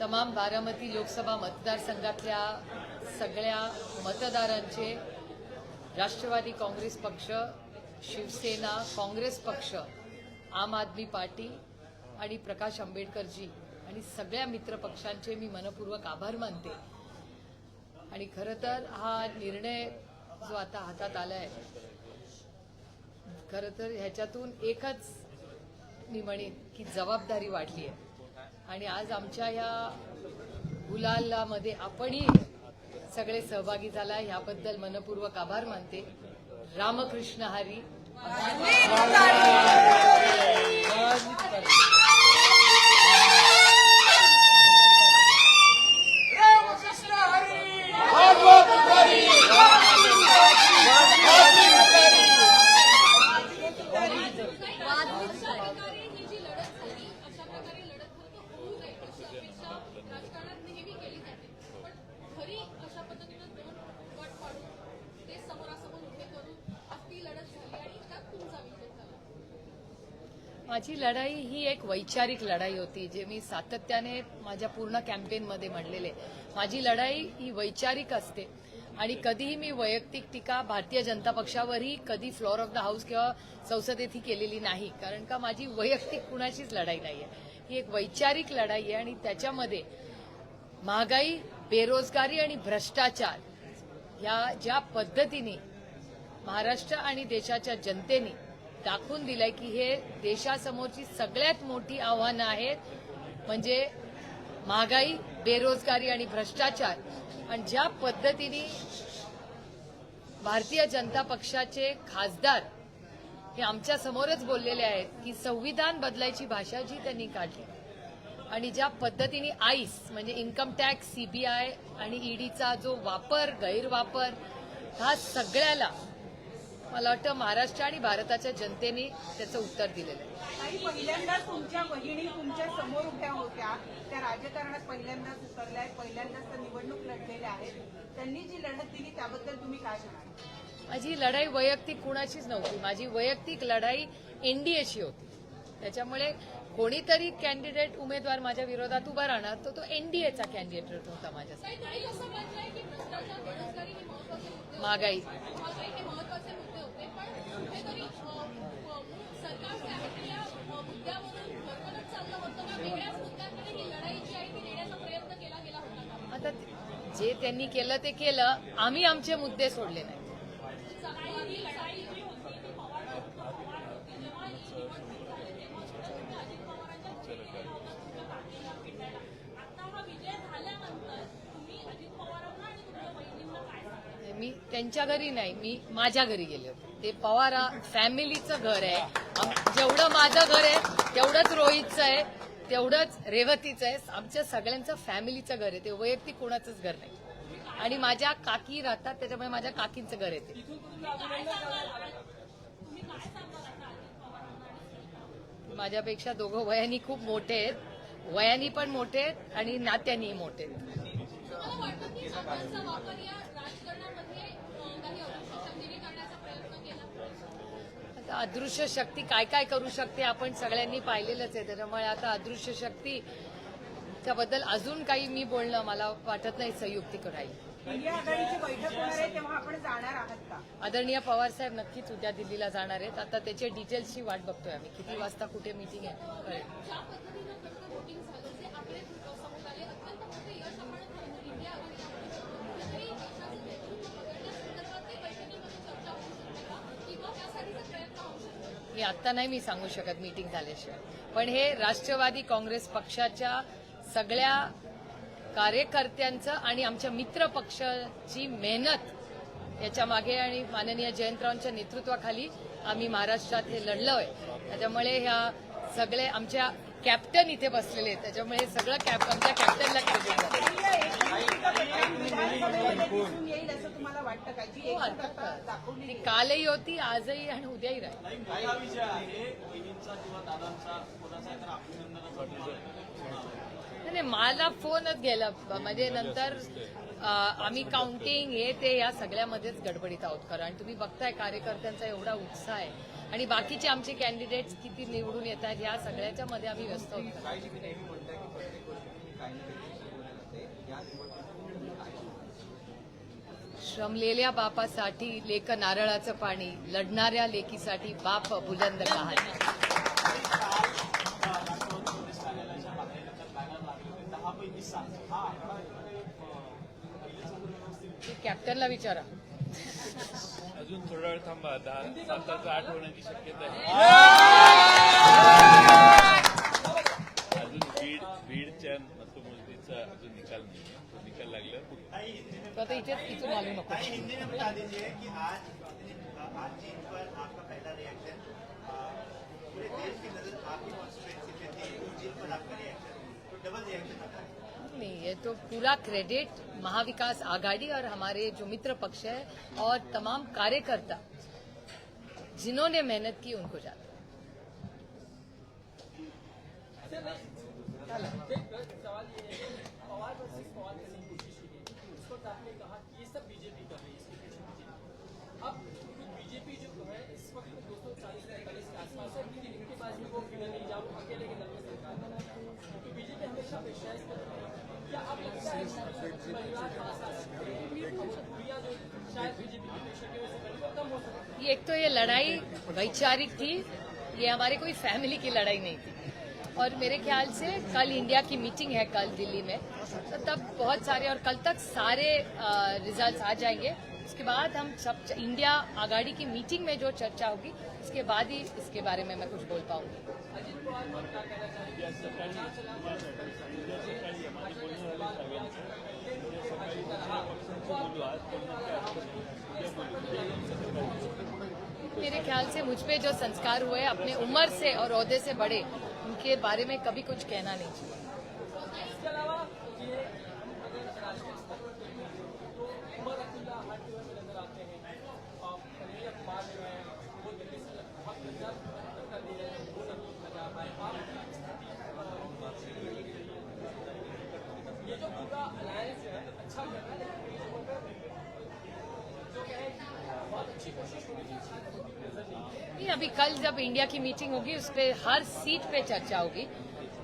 तमाम बारामती लोकसभा मतदारसंघातल्या सगळ्या मतदारांचे राष्ट्रवादी काँग्रेस पक्ष शिवसेना काँग्रेस पक्ष आम आदमी पार्टी आणि प्रकाश आंबेडकरजी आणि सगळ्या मित्र पक्षांचे मी मनपूर्वक आभार मानते. आणि खरं तर हा निर्णय जो आता हातात आलाय खरं तर ह्याच्यातून एकच मी म्हणेन की जबाबदारी वाढली आहे आणि आज आमच्या ह्या गुलालामध्ये आपणही सगळे सहभागी झाला ह्याबद्दल मनपूर्वक आभार मानते. रामकृष्ण हरी. माझी लढाई ही एक वैचारिक लढाई होती जे मी सातत्याने माझ्या पूर्ण कॅम्पेनमध्ये म्हणलेले. माझी लढाई ही वैचारिक असते आणि कधीही मी वैयक्तिक टीका भारतीय जनता पक्षावरही कधी फ्लोअर ऑफ द हाऊस किंवा संसदेत ही केलेली नाही कारण का माझी वैयक्तिक कुणाचीच लढाई नाही आहे ही एक वैचारिक लढाई आहे आणि त्याच्यामध्ये महागाई बेरोजगारी आणि भ्रष्टाचार ह्या ज्या पद्धतीने महाराष्ट्र आणि देशाच्या जनतेने दाखवून दिलंय की हे देशासमोरची सगळ्यात मोठी आव्हानं आहेत म्हणजे महागाई बेरोजगारी आणि भ्रष्टाचार. आणि ज्या पद्धतीने भारतीय जनता पक्षाचे खासदार हे आमच्या समोरच बोललेले आहेत की संविधान बदलायची भाषा जी त्यांनी काढली. आणि ज्या पद्धतीने आईस म्हणजे इन्कम टॅक्स सीबीआय आणि ईडीचा जो वापर गैरवापर हा सगळ्याला मला वाटतं महाराष्ट्र आणि भारताच्या जनतेने त्याचं उत्तर दिलेलं आहे. काही पहिल्यांदाच तुमच्या बहिणी तुमच्यासमोर उभ्या होत्या. त्या राजकारणात पहिल्यांदाच उतरल्या आहेत पहिल्यांदाच त्या निवडणूक लढलेल्या आहेत. त्यांनी जी लढत दिली त्याबद्दल तुम्ही काय म्हणाल माझी लढाई वैयक्तिक कुणाचीच नव्हती. माझी वैयक्तिक लढाई एनडीएची होती. त्याच्यामुळे कोणीतरी कॅन्डिडेट उमेदवार माझ्या विरोधात उभा राहणार तर तो एनडीएचा कॅन्डिडेट होता माझ्यासाठी. महागाई. आता जे त्यांनी केलं ते केलं. आम्ही आमचे मुद्दे सोडले नाही ही लढाई जी होती ती पवार पवार होती जेव्हा ही निवडणूक झाली तेव्हा सुद्धा तुम्ही अजित पवारांच्या घरी गेला होता तुमच्या पार्टीला भेटायला आता हा विजय झाल्यानंतर तुम्ही अजित पवारांना आणि तुमच्या बहिणींना काय सांगाल मी त्यांच्या घरी नाही मी माझ्या घरी गेले होते. ते पवारा फॅमिलीचं घर आहे. जेवढं माझं घर आहे तेवढंच रोहितचं आहे तेवढंच रेवतीचं आहे. आमच्या सगळ्यांचं फॅमिलीचं घर आहे. ते वैयक्तिक कोणाचंच घर नाही. आणि माझ्या काकी राहतात त्याच्यामुळे माझ्या काकींचं घर येते माझ्यापेक्षा दोघं वयानी खूप मोठे आहेत. वयानी पण मोठे आहेत आणि नात्यानी मोठे आहेत मला वाटतं की आवाजचा वापर या राजकारणामध्ये अ, काही अवशेष शक्तीने करण्याचा प्रयत्न केला आता अदृश्य शक्ती काय काय करू शकते आपण सगळ्यांनी पाहिलेलंच आहे. त्याच्यामुळे आता अदृश्य शक्ती त्याबद्दल अजून काही मी बोलणं मला वाटत नाही संयुक्तिक राहील इंडिया आघाडीची बैठक होणार आहे तेव्हा आपण जाणार आहात का? आदरणीय पवार साहेब नक्कीच उद्या दिल्लीला जाणार आहेत. आता त्याचे डिटेल्सची वाट बघतोय आम्ही. किती वाजता कुठे मीटिंग आहे कळेल. ज्या पद्धतीनं खरं तर वोटिंग झालं जे आकडे समोर आले अत्यंत मोठं यश आपण ठरवलं इंडिया आघाडीला कुठेतरी देशाचं नेतृत्व बदलण्यासंदर्भात ते बैठकीमध्ये चर्चा होऊ शकते का किंवा त्यासाठीचा प्रयत्न होऊ आत्ता आता नाही मी सांगू शकत मीटिंग झाल्याशिवाय. पण हे राष्ट्रवादी काँग्रेस पक्षाच्या सगळ्या कार्यकर्त्यांचं आणि आमच्या मित्र पक्षाची मेहनत याच्या मागे आणि माननीय जयंतरावांच्या नेतृत्वाखाली आम्ही महाराष्ट्रात हे लढलोय. त्याच्यामुळे ह्या सगळे आमच्या कॅप्टन इथे बसलेले आहेत. त्याच्यामुळे सगळं कॅप आमच्या कॅप्टनला क्रेडिट जातं विधानसभेमध्ये दिसून येईल असं तुम्हाला वाटतं का जी एकजुटता अर्थात. दाखवली ती कालही होती आजही आणि उद्याही राहील नाही, नाही, मला फोनच गेला. म्हणजे नंतर आम्ही काउंटिंग हे ते या सगळ्यामध्येच गडबडीत आहोत खरं. आणि तुम्ही बघताय कार्यकर्त्यांचा एवढा उत्साह आहे. आणि बाकीचे आमचे कॅन्डिडेट्स किती निवडून येत आहेत या सगळ्याच्या मध्ये आम्ही व्यस्त होतो श्रमलेल्या बापासाठी लेक नारळाचं पाणी लढणाऱ्या लेकीसाठी बाप बुलंद कहाणी. कॅप्टनला विचारा. अजून थोडा वेळ थांबा दहा साताचं आठ होण्याची शक्यता आहे. अजून बीड बीडच्या मतमोजणीचा अजून निकाल नाही तो निकाल. तर आता इथेच इथून आलो नको. हिंदी में बता दीजिए कि आज आज जीत पर आपका पहला नहीं, ये तो पूरा क्रेडिट महाविकास आघाड़ी और हमारे जो मित्र पक्ष है और तमाम कार्यकर्ता, जिन्होंने मेहनत की उनको जाता बीजेपी कर रही है। अब बीजेपी जो है, इस वक्त दो सौ चालीस ये एक तो ये लड़ाई वैचारिक थी, ये हमारी कोई फैमिली की लड़ाई नहीं थी। और मेरे ख्याल से कल इंडिया की मीटिंग है कल दिल्ली में। तो तब बहुत सारे और कल तक सारे रिजल्ट्स आ जाएँगे। उसके बाद हम सब इंडिया आगाड़ी की मीटिंग में जो चर्चा होगी उसके बाद ही इसके बारे में मैं कुछ बोल पाऊँगी। मेरे ख्याल से मुझ पे जो संस्कार हुए, अपने उम्र से और अहदे से बड़े, उनके बारे में कभी कुछ कहना नहीं चाहिए इसके अलावा ये अगर राष्ट्रीय स्तर पर देखें तो उमर अब्दुल्ला हर जगह में नज़र आते हैं और कन्हैया कुमार जो है वो दिल्ली से बहुत नज़र कर दे रहे हैं वो सब न जा पाए आपकी स्थिति ये जो पूरा अलायंस जो है अच्छा कर रहा है लेकिन बीच में जो कहे कि बहुत अच्छी कोशिश होनी चाहिए शायद होती आती। नहीं, अभी कल जब इंडिया की मीटिंग होगी, उस पर हर सीट पे चर्चा होगी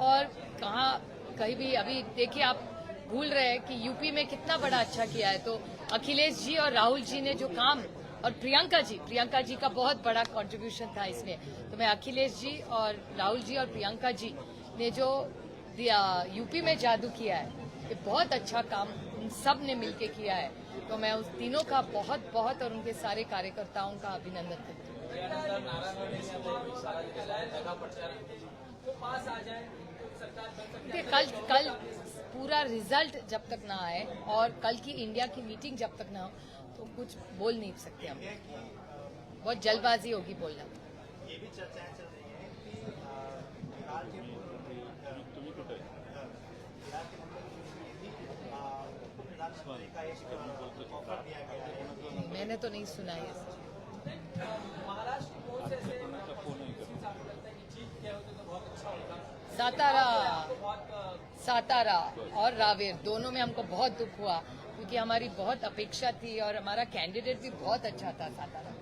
और कहाँ, कहीं भी, अभी देखिए, आप भूल रहे हैं कि यूपी में कितना बड़ा अच्छा किया है तो अखिलेश जी और राहुल जी ने जो काम, और प्रियंका जी प्रियंका जी का बहुत बड़ा कंट्रीब्यूशन था इसमें तो मैं अखिलेश जी और राहुल जी और प्रियंका जी ने जो यूपी में जादू किया है, ये बहुत अच्छा काम उन सबने मिलके किया है तो मैं उस तीनों का बहुत बहुत और उनके सारे कार्यकर्ताओं का अभिनंदन करती हूँ। देखिए कल कल पूरा रिज़ल्ट जब तक ना आए और कल की इंडिया की मीटिंग जब तक ना हो तो कुछ बोल नहीं सकते हम। बहुत जल्दबाजी होगी बोलना। ये भी चर्चाएँ चल रही हैं कि बिहार के मैंने तो नहीं सुना ये है सातारा सातारा और रावेर दोनों में हमको बहुत दुख हुआ क्योंकि हमारी बहुत अपेक्षा थी और हमारा कैंडिडेट भी बहुत अच्छा था सातारा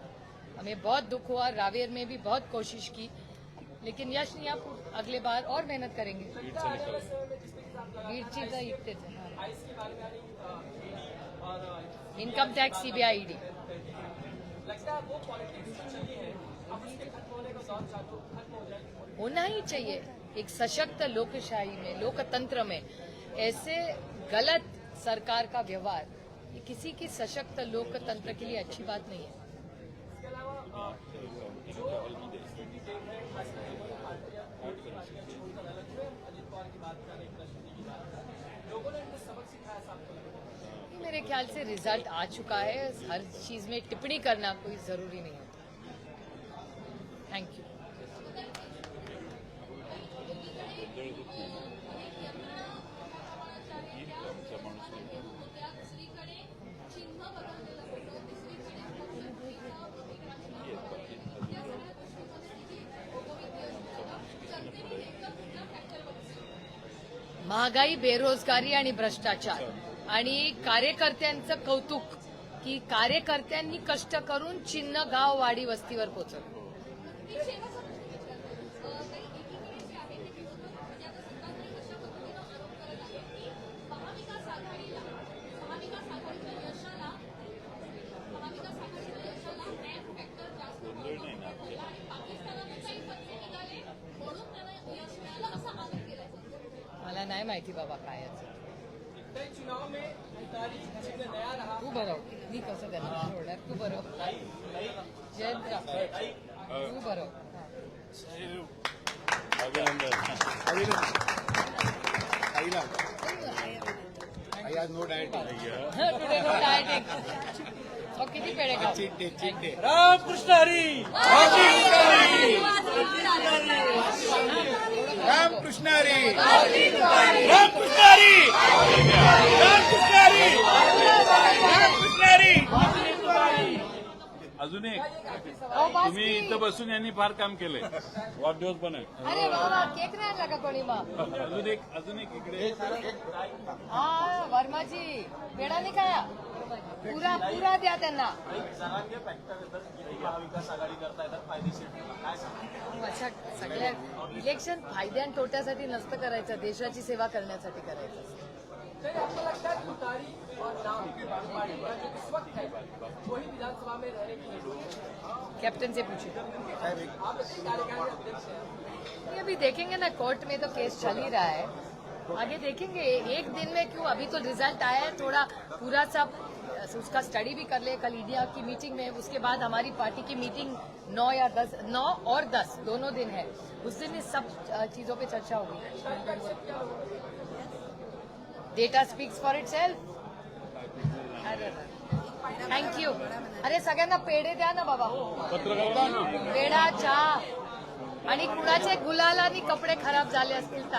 हमें बहुत दुख हुआ रावेर में भी बहुत कोशिश की लेकिन यश नहीं आप अगले बार और मेहनत करेंगे। बीडची इनकम टैक्स सीबीआई ईडी होना ही चाहिए। एक सशक्त लोकशाही में लोकतंत्र में ऐसे गलत सरकार का व्यवहार किसी की सशक्त लोकतंत्र के लिए अच्छी बात नहीं है। लोगों ने सबक सिखाया ख्याल से रिज़ल्ट आ चुका है। हर चीज़ में टिप्पणी करना कोई ज़रूरी नहीं होता। थैंक यू महागाई, बेरोजगारी आणि भ्रष्टाचार। आणि कार्यकर्त्यांचं कौतुक की कार्यकर्त्यांनी कष्ट करून चिन्ह गाव वाडी वस्तीवर पोहोचवलं. मला नाही माहिती बाबा काय सोडणार तू बरं. जयंत तू बरं. हा. अभिनंदन Today no dieting. और किती पेढे खा रामकृष्ण हरी. रामकृष्ण हरी. रामकृष्ण हरी. रामकृष्ण हरी रामकृष्ण हरी अजून एक. तुम्ही. इथं बसून यांनी फार काम केलंय. वाढदिवस पण आहे. अरे बाबा केक नाही आणला का कोणी मग? अजून एक अजून एक इकडे. हा वर्माजी पेढा नाही खाया पुरा पुरा द्या त्यांना. अच्छा सगळ्या इलेक्शन फायद्या आणि तोट्यासाठी नसतं करायचं. देशाची सेवा करण्यासाठी करायचं. आपको लगता है और नाम पार्टी का जो इस वक्त है वही विधानसभा में रहने की कैप्टन से पूछे आप इसी कार्यकाल के अध्यक्ष हैं। ये अभी देखेंगे ना कोर्ट में तो केस चल ही रहा है। आगे देखेंगे एक दिन में क्यों अभी तो रिज़ल्ट आया है थोड़ा पूरा सब उसका स्टडी भी कर ले कल इंडिया की मीटिंग में उसके बाद हमारी पार्टी की मीटिंग नौ या दस नौ और दस दोनों दिन है। उस दिन इस सब चीज़ों पे चर्चा होगी? Data speaks for itself thank you अरे सगळ्यांना पेढे द्या ना बाबा. पेढा चहा. आणि कुणाचे गुलाल आणि कपडे खराब झाले असतील